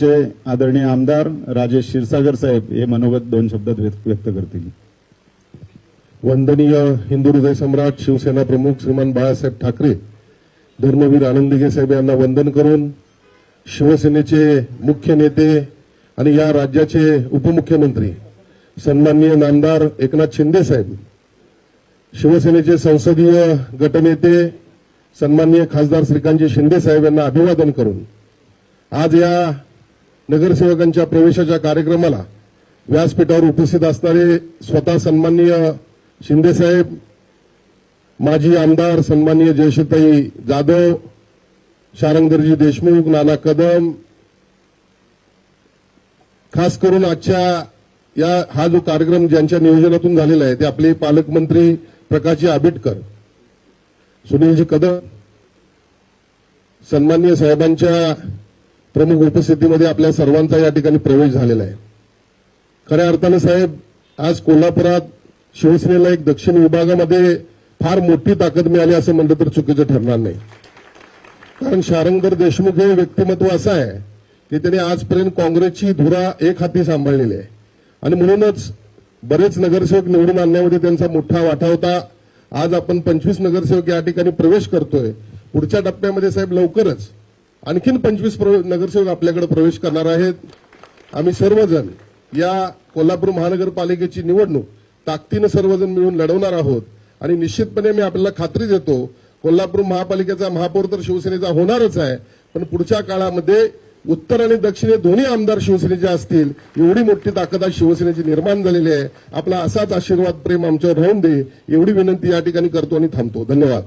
चे आदरणीय आमदार राजेश क्षीरसागर साहेब हे मनोगत दोन शब्दात व्यक्त व्यक्त करतील. वंदनीय हिंदू हृदय सम्राट शिवसेना प्रमुख श्रीमान बाळासाहेब ठाकरे धर्मवीर आनंदगे साहेब यांना वंदन करून शिवसेनेचे मुख्य नेते आणि या राज्याचे उपमुख्यमंत्री सन्माननीय नामदार एकनाथ शिंदे साहेब शिवसेनेचे संसदीय गटनेते सन्माननीय खासदार श्रीकांतजी शिंदे साहेब यांना अभिवादन करून आज या नगरसेवकांच्या प्रवेशाच्या कार्यक्रमाला व्यासपीठावर उपस्थित असणारे स्वतः सन्माननीय शिंदे साहेब माजी आमदार सन्माननीय जयशताई जाधव शारंगधरजी देशमुख नाना कदम खास करून आजच्या या हा जो कार्यक्रम ज्यांच्या नियोजनातून झालेला आहे ते आपले पालकमंत्री प्रकाशजी आबिटकर सुनीलजी कदम सन्माननीय साहेबांच्या प्रमुख उपस्थितीमध्ये आपल्या सर्वांचा या ठिकाणी प्रवेश झालेला आहे. खऱ्या अर्थानं साहेब आज कोल्हापुरात शिवसेनेला एक दक्षिण विभागामध्ये फार मोठी ताकद मिळाली असं म्हणलं तर चुकीचं ठरणार नाही. कारण शारंगधर देशमुख हे व्यक्तिमत्व असं आहे की त्यांनी आजपर्यंत काँग्रेसची धुरा एक हाती सांभाळलेली आहे. आणि म्हणूनच बरेच नगरसेवक निवडून आणण्यामध्ये त्यांचा मोठा वाटा होता. आज आपण पंचवीस नगरसेवक या ठिकाणी प्रवेश करतोय. पुढच्या टप्प्यामध्ये साहेब लवकरच आणखीन पंचवीस नगरसेवक आपल्याकडे प्रवेश करणार आहेत. आम्ही सर्वजण या कोल्हापूर महानगरपालिकेची निवडणूक ताकदीनं सर्वजण मिळून लढवणार आहोत. आणि निश्चितपणे मी आपल्याला खात्री देतो कोल्हापूर महापालिकेचा महापौर तर शिवसेनेचा होणारच आहे. पण पुढच्या काळामध्ये उत्तर आणि दक्षिणे दोन्ही आमदार शिवसेनेचे असतील एवढी मोठी ताकद आज शिवसेनेची निर्माण झालेली आहे. आपला असाच आशीर्वाद प्रेम आमच्यावर राहून दे एवढी विनंती या ठिकाणी करतो आणि थांबतो. धन्यवाद.